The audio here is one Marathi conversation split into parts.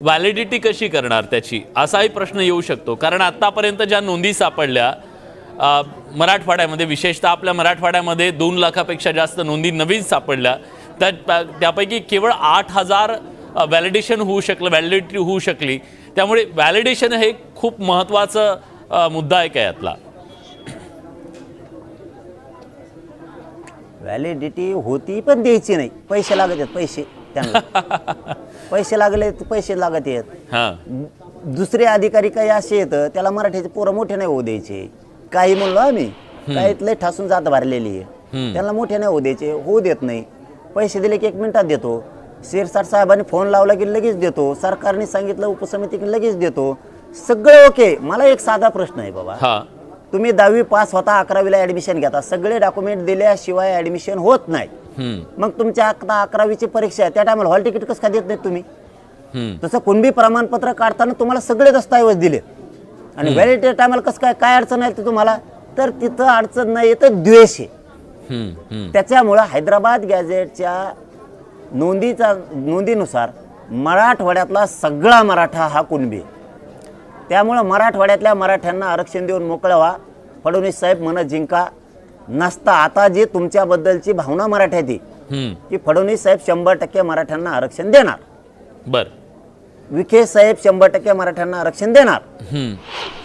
व्हॅलिडिटी कशी करणार त्याची? असाही प्रश्न येऊ शकतो. कारण आत्तापर्यंत ज्या नोंदी सापडल्या मराठवाड्यामध्ये विशेषतः आपल्या मराठवाड्यामध्ये दोन लाखापेक्षा जास्त नोंदी नवीन सापडल्या त्या त्यापैकी केवळ आठ हजार व्हॅलिडेशन होऊ शकलं व्हॅलिडिटी होऊ शकली. त्यामुळे व्हॅलिडेशन हे खूप महत्त्वाचं मुद्दा आहे का यातला? व्हॅलिडिटी होती पण द्यायची नाही. पैसे लागत आहेत पैसे. त्यांना. पैसे लागले तर पैसे लागत आहेत. हां. दुसरे अधिकारी काही असे येतं त्याला मराठीचे पोरं मोठे नाही होऊ द्यायचे. काही म्हणलो आम्ही काही लय ठासून जात भरलेली आहे. त्यांना मोठे नाही होऊ द्यायचे होऊ देत नाही. पैसे दिले की एक मिनिटात देतो. शिरसाट साहेबांनी फोन लावला की लगेच देतो. सरकारने सांगितलं उपसमिती की लगेच देतो. सगळं ओके. मला एक साधा प्रश्न आहे बाबा. हां. तुम्ही दहावी पास होता अकरावीला ऍडमिशन घेता. सगळे डॉक्युमेंट दिल्याशिवाय ऍडमिशन होत नाही. मग तुमच्या आता अकरावीची परीक्षा आहे त्या टायमाला हॉल तिकीट कसं काय देत नाहीत तुम्ही. तसं कुणबी प्रमाणपत्र काढताना तुम्हाला सगळे दस्तऐवज दिले. आणि व्हॅलिडिटी टायमाला कसं काय काय अडचण आहे तुम्हाला तर तिथं अडचण नाही तर द्वेष आहे. त्याच्यामुळं हैदराबाद गॅझेटच्या नोंदीचा नोंदीनुसार मराठवाड्यातला सगळा मराठा हा कुणबी. त्यामुळं मराठवाड्यातल्या मराठ्यांना आरक्षण देऊन मोकळं व्हा. फडणवीस साहेब मन जिंका. नसता. आता जी तुमच्याबद्दलची भावना हम्म, की फडणवीस साहेब शंभर टक्के मराठ्यांना आरक्षण देणार. बर. विखे साहेब शंभर टक्के मराठ्यांना आरक्षण देणार.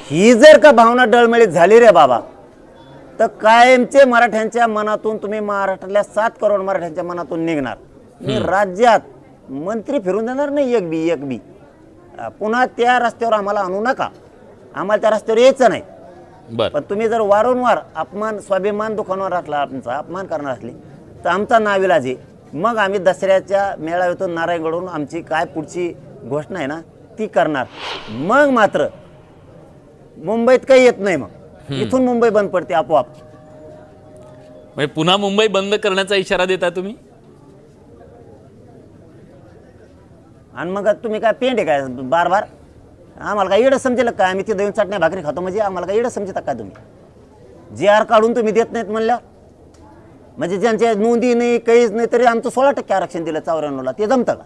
ही जर का भावना डळमळीत झाली रे बाबा तर कायमचे मराठ्यांच्या मनातून तुम्ही महाराष्ट्रातल्या सात करोड मराठ्यांच्या मनातून निघणार. मी राज्यात मंत्री फिरून देणार नाही एक बी एक बी. पुन्हा त्या रस्त्यावर आम्हाला आणू नका. आम्हाला त्या रस्त्यावर यायचं नाही. बर. पण तुम्ही जर वारंवार अपमान स्वाभिमान दुखावणार असला आमचा अपमान करणार असले तर आमचा नाविलाज आहे. मग आम्ही दसऱ्याच्या मेळाव्यातून नारायणगडून आमची काय पुढची घोषणा आहे ना ती करणार. मग मात्र मुंबईत काही येत नाही मग. इथून मुंबई बंद पडते आपोआप. म्हणजे पुन्हा मुंबई बंद करण्याचा इशारा देता तुम्ही? आणि मग तुम्ही काय पेंट आहे काय? बार बार? आम्हाला काय इडं समजेल काय? आम्ही तिथं येऊन चटण्या भाकरी खातो. म्हणजे आम्हाला काय इडं समजता का तुम्ही? जे आर काढून तुम्ही देत नाहीत म्हणलं म्हणजे ज्यांच्या नोंदी नाही काहीच नाही तरी आमचं सोळा टक्के आरक्षण दिलं चौऱ्याण्णवला. ते जमतं का?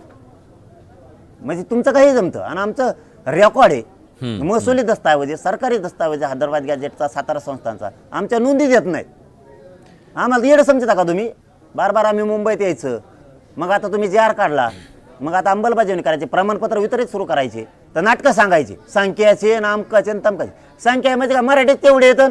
म्हणजे तुमचं काही जमतं. आणि आमचं रेकॉर्ड आहे. महसुली दस्तावेज सरकारी दस्तावेज हैदराबाद गॅजेटचा सातारा संस्थांचा. आमच्या नोंदी देत नाहीत. आम्हाला येडं समजता का तुम्ही? बार बार आम्ही मुंबईत यायचं. मग आता तुम्ही जे आर काढला. मग आता अंमलबजावणी करायची. प्रमाणपत्र वितरित सुरू करायचे. तर नाटकं सांगायची. संख्याचे नामकाचे आणि तमकाचे. संख्यामध्ये म्हणजे मराठीत तेवढे येतं.